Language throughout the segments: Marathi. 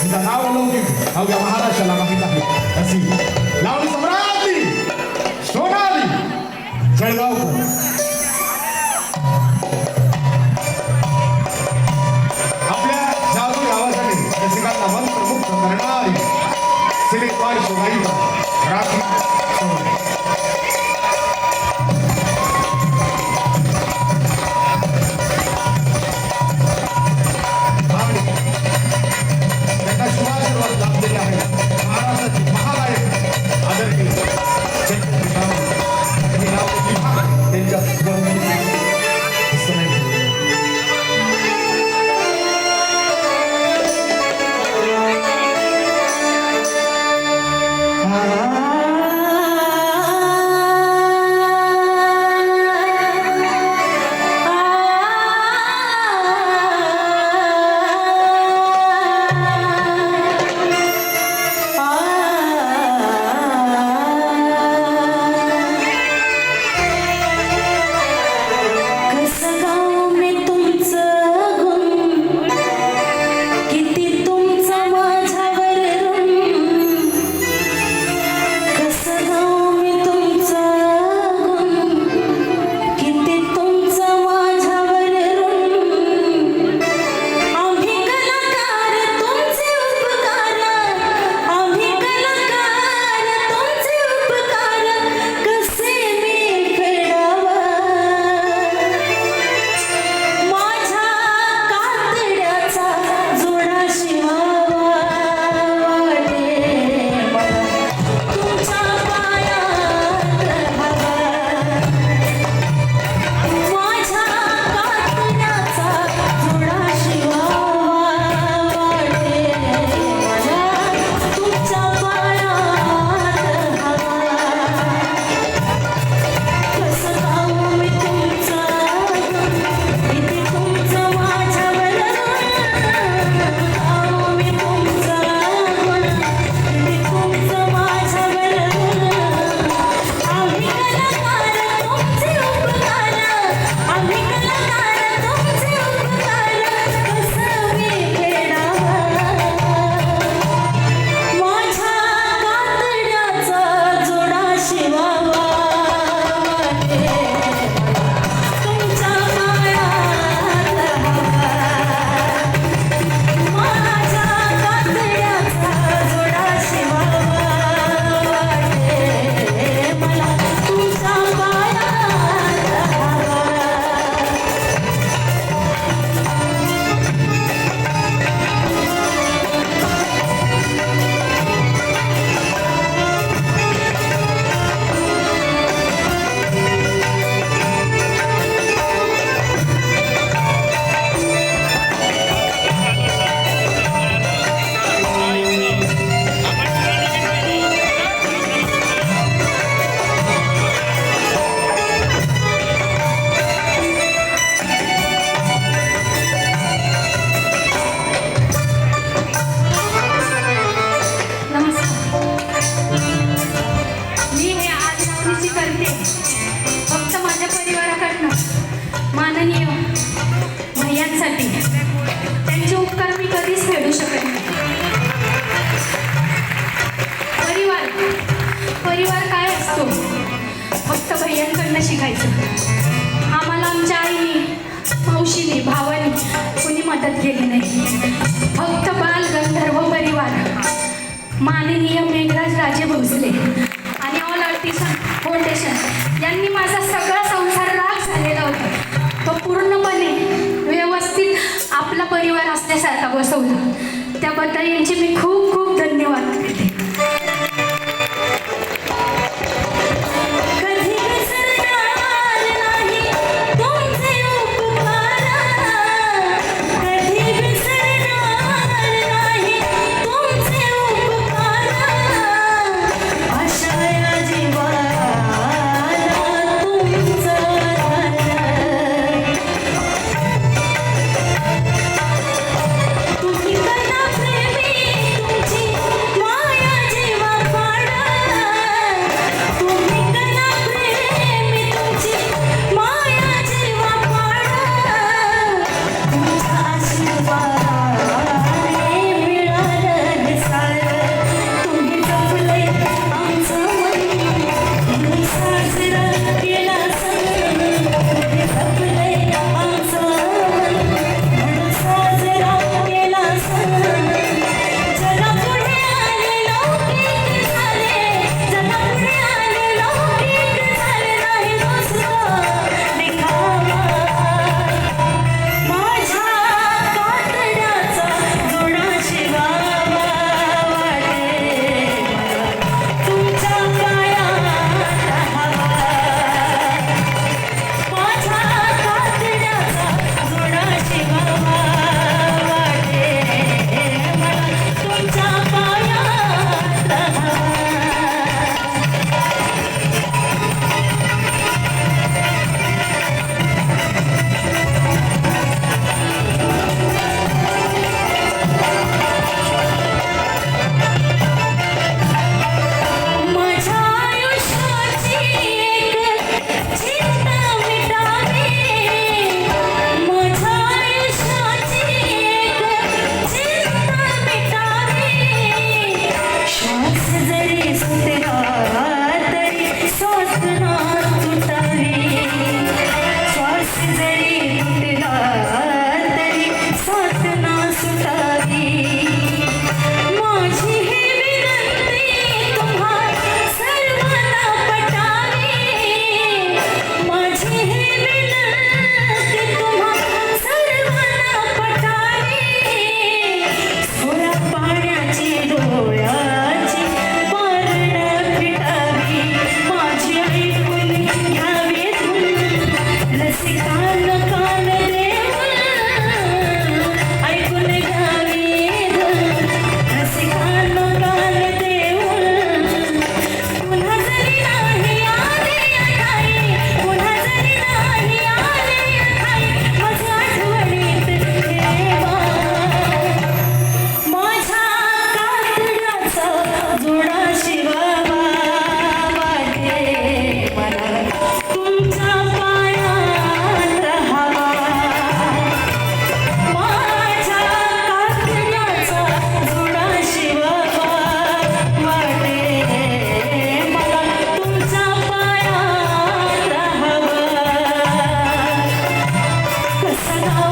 तिचं नाव लौकिक अवघ्या महाराष्ट्राला माहीत आहे अशी लावणी सम्राज्ञी सोनाली जळगावकर आपल्या जादू गावासाठी रसिकांना मंत्रमुक्त करणारी सिलेक्टवार शोभाई राखी सोनाली. असतो. फक्त भैयांकडनं शिकायचं. आम्हाला आमच्या आईने मावशीने भावाने कुणी मदत केली नाही. फक्त बाल गंधर्व परिवार. माननीय मेघराज राजे भोसले आणि ऑल आर्टिसन फाउंडेशन यांनी माझा सगळा संसार राग झालेला होता. तो पूर्णपणे व्यवस्थित आपला परिवार असल्यासारखा बसवला. त्याबद्दल यांची मी खूप feliz.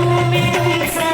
me